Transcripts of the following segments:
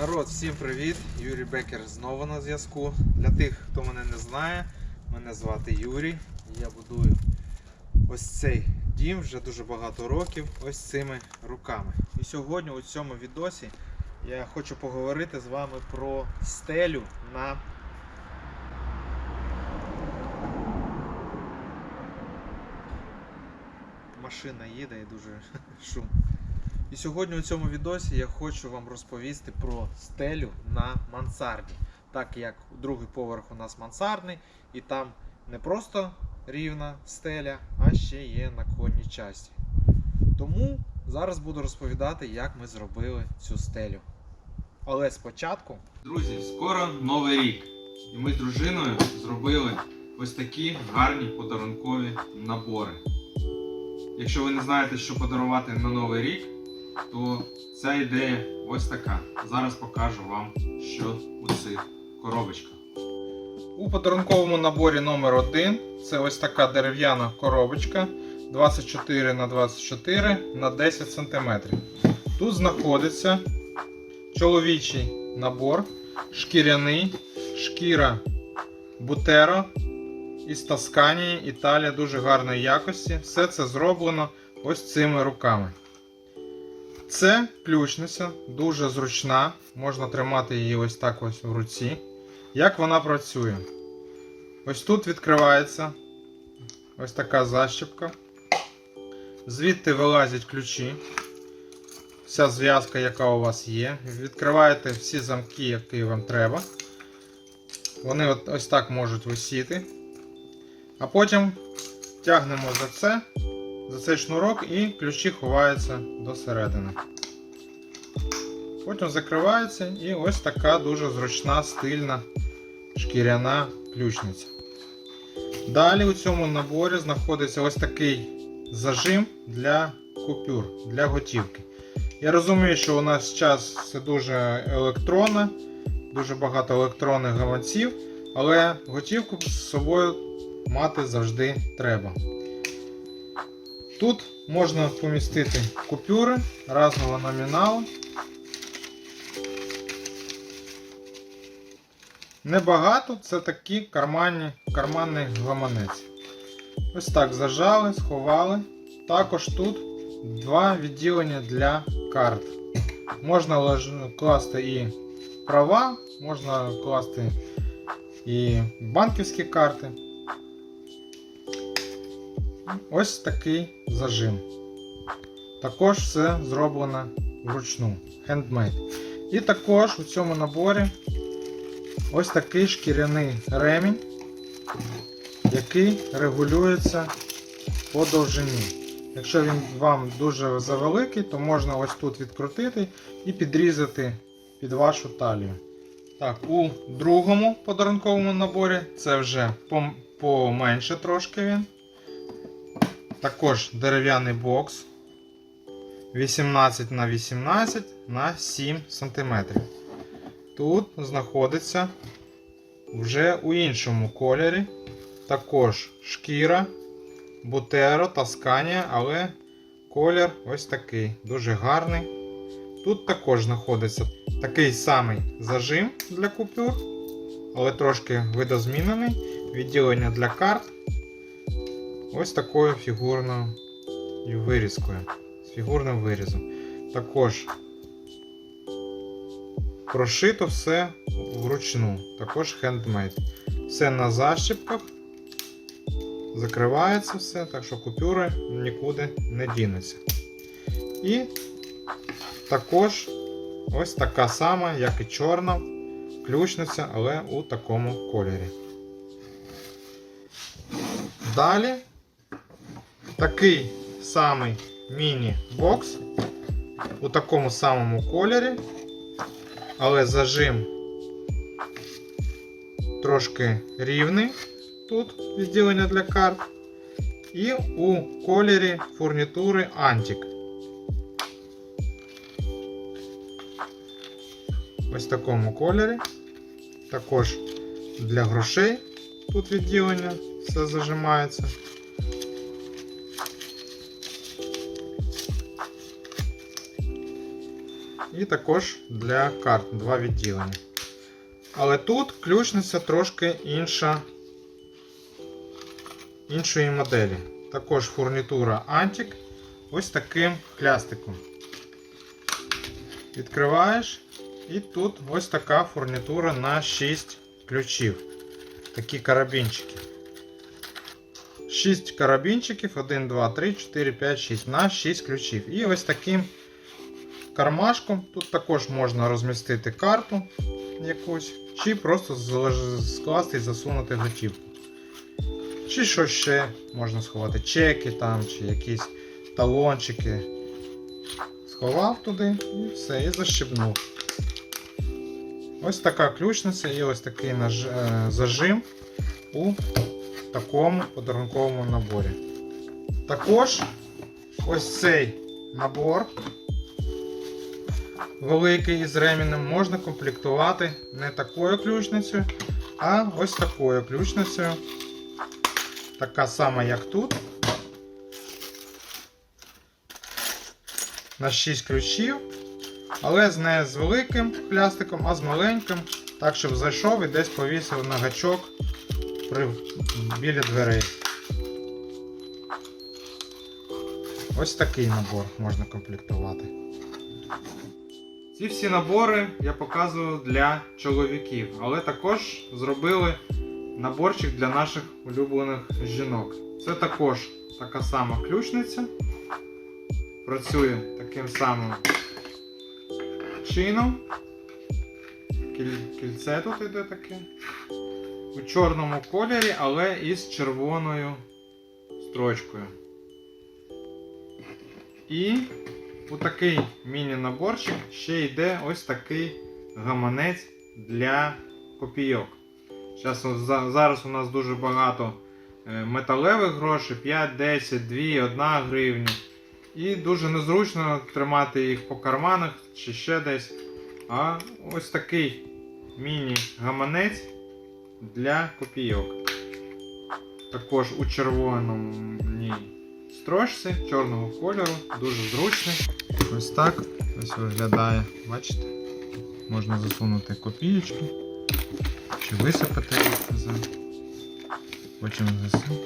Народ, всім привіт! Юрій Бекер знову на зв'язку. Для тих, хто мене не знає, мене звати Юрій. Я будую ось цей дім вже дуже багато років ось цими руками. І сьогодні у цьому відосі я хочу поговорити з вами про стелю на машина їде і дуже шум. І сьогодні у цьому відосі я хочу вам розповісти про стелю на мансарді. Так як другий поверх у нас мансардний, і там не просто рівна стеля, а ще є наклонні часті. Тому зараз буду розповідати, як ми зробили цю стелю. Але спочатку Друзі, скоро новий рік. І ми з дружиною зробили ось такі гарні подарункові набори. Якщо ви не знаєте, що подарувати на новий рік, то ця ідея ось така. Зараз покажу вам, що у цих коробочках. у подарунковому наборі номер 1 це ось така дерев'яна коробочка 24 на 24 на 10 см. Тут знаходиться чоловічий набор, шкіряний, шкіра Бутеро із Тосканії, Італія дуже гарної якості. Все це зроблено ось цими руками. Це ключниця, дуже зручна, можна тримати її ось так ось в руці. Як вона працює? Ось тут відкривається ось така защіпка. Звідти вилазять ключі. Вся зв'язка, яка у вас є. Відкриваєте всі замки, які вам треба. Вони ось так можуть висіти. А потім тягнемо за це, за цей шнурок і ключі ховаються до середини. Потім закривається і ось така дуже зручна, стильна шкіряна ключниця. Далі у цьому наборі знаходиться ось такий зажим для купюр, для готівки. Я розумію, що у нас час це дуже електронно, дуже багато електронних гаманців, але готівку з собою мати завжди треба. Тут можна помістити купюри разного номіналу. Небагато, це такі карманні, карманний гаманець. Ось так зажали, сховали. Також тут два відділення для карт. Можна класти і права, можна класти і банківські карти. Ось такий зажим. Також все зроблено вручну, handmade. І також у цьому наборі ось такий шкіряний ремінь, який регулюється по довжині. Якщо він вам дуже завеликий, то можна ось тут відкрутити і підрізати під вашу талію. Так, у другому подарунковому наборі це вже поменше трошки він. Також дерев'яний бокс 18 на 18 на 7 см. Тут знаходиться вже у іншому кольорі. Також шкіра, бутеро, тасканія, але колір ось такий, дуже гарний. Тут також знаходиться такий самий зажим для купюр, але трошки видозмінений. Відділення для карт. Ось такою фігурною вирізкою. З фігурним вирізом. Також прошито все вручну, також хендмейд. Все на защіпках. Закривається все, так що купюри нікуди не дінуться. І також ось така сама, як і чорна, ключниця, але у такому кольорі. Далі такий самий міні-бокс у такому самому кольорі, але зажим трошки рівний. Тут відділення для карт. І у кольорі фурнітури Антик. Ось в такому кольорі. Також для грошей тут відділення все зажимається. І також для карт два відділення. Але тут ключниця трошки інша, іншої моделі. Також фурнітура Antic ось таким хлястиком. Відкриваєш, і тут ось така фурнітура на 6 ключів. Такі карабінчики. 6 карабінчиків, 1, 2, 3, 4, 5, 6 на 6 ключів. І ось таким кармашком тут також можна розмістити карту якусь, чи просто скласти і засунути готівку. Чи що ще можна сховати? Чеки там, чи якісь талончики. Сховав туди і все, і защебнув. Ось така ключниця і ось такий наж... е, зажим у такому подарунковому наборі. Також ось цей набор великий із ремінем можна комплектувати не такою ключницею, а ось такою ключницею. Така сама, як тут. На 6 ключів. Але не з великим плястиком, а з маленьким. Так, щоб зайшов і десь повісив на гачок при, біля дверей. Ось такий набор можна комплектувати. Ці всі набори я показую для чоловіків, але також зробили наборчик для наших улюблених жінок. Це також така сама ключниця. Працює таким самим чином. Кільце тут іде таке. У чорному кольорі, але із червоною строчкою. І у такий міні-наборчик ще йде ось такий гаманець для копійок. Зараз, у- нас дуже багато е, металевих грошей 5, 10, 2, 1 гривня. І дуже незручно тримати їх по карманах чи ще десь. А ось такий міні-гаманець для копійок. Також у червоному строчці чорного кольору, дуже зручний. Ось так ось виглядає. Бачите? Можна засунути копієчки чи висипати. Потім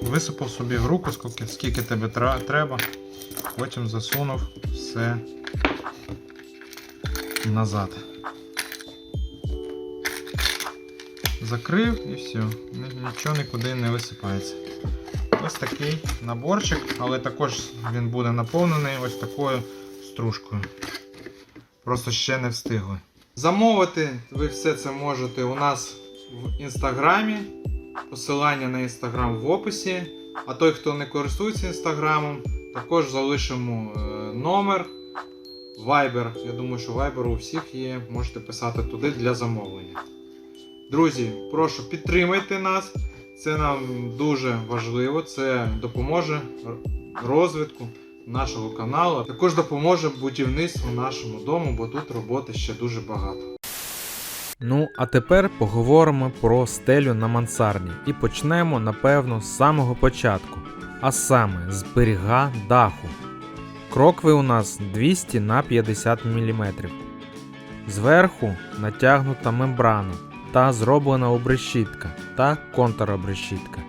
висипав собі в руку, скільки, скільки тебе треба. Потім засунув все назад. Закрив і все. Нічого нікуди не висипається. Ось такий наборчик, але також він буде наповнений ось такою стружкою. Просто ще не встигли. Замовити ви все це можете у нас в інстаграмі. Посилання на інстаграм в описі. А той, хто не користується інстаграмом, також залишимо е, номер. Viber. Я думаю, що Viber у всіх є. Можете писати туди для замовлення. Друзі, прошу підтримайте нас. Це нам дуже важливо. Це допоможе розвитку нашого каналу. Також допоможе будівництву нашому дому, бо тут роботи ще дуже багато. Ну, а тепер поговоримо про стелю на мансарді і почнемо, напевно, з самого початку, а саме з берега даху. Крокви у нас 200 на 50 мм. Зверху натягнута мембрана та зроблена обрешітка та контробрешітка.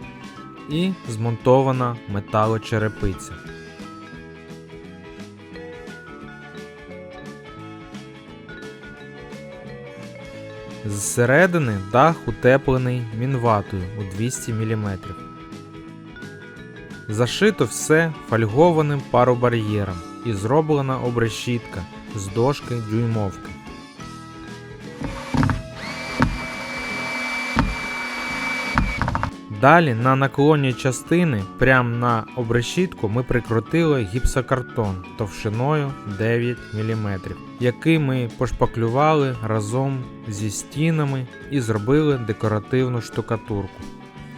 І змонтована металочерепиця. Зсередини дах утеплений мінватою у 200 мм. Зашито все фольгованим паробар'єром і зроблена обрешітка з дошки дюймовки. Далі на наклонні частини прямо на обрешітку ми прикрутили гіпсокартон товщиною 9 мм, який ми пошпаклювали разом зі стінами і зробили декоративну штукатурку.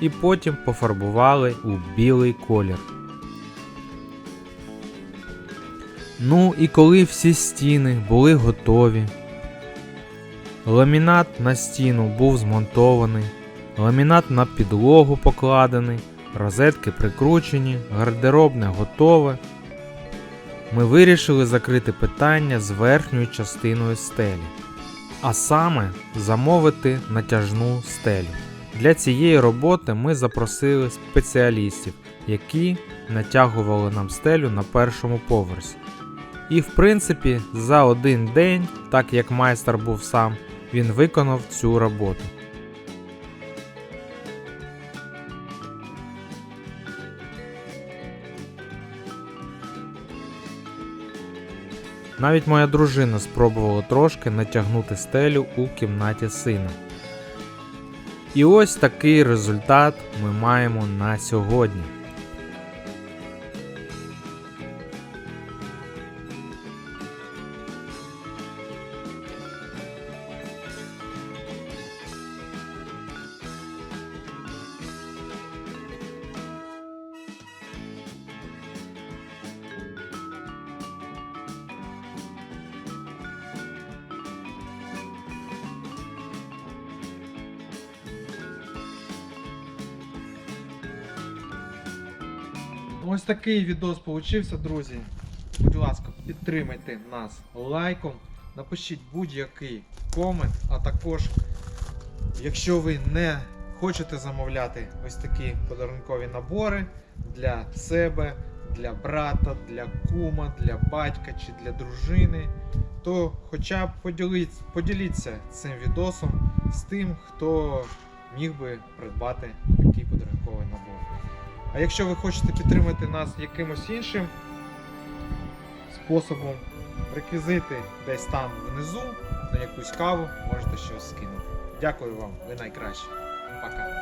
І потім пофарбували у білий колір. Ну і коли всі стіни були готові, ламінат на стіну був змонтований, ламінат на підлогу покладений, розетки прикручені, гардеробне готове. ми вирішили закрити питання з верхньою частиною стелі, а саме замовити натяжну стелю. Для цієї роботи ми запросили спеціалістів, які натягували нам стелю на першому поверсі. І в принципі, за один день, так як майстер був сам, він виконав цю роботу. Навіть моя дружина спробувала трошки натягнути стелю у кімнаті сина. І ось такий результат ми маємо на сьогодні. Ось такий відос получився, друзі. Будь ласка, підтримайте нас лайком, напишіть будь-який комент, а також, якщо ви не хочете замовляти ось такі подарункові набори для себе, для брата, для кума, для батька чи для дружини, то хоча б поділіться, поділіться цим відосом з тим, хто міг би придбати. А якщо ви хочете підтримати нас якимось іншим способом, реквізити десь там внизу на якусь каву, можете щось скинути. Дякую вам, ви найкращі. Пока.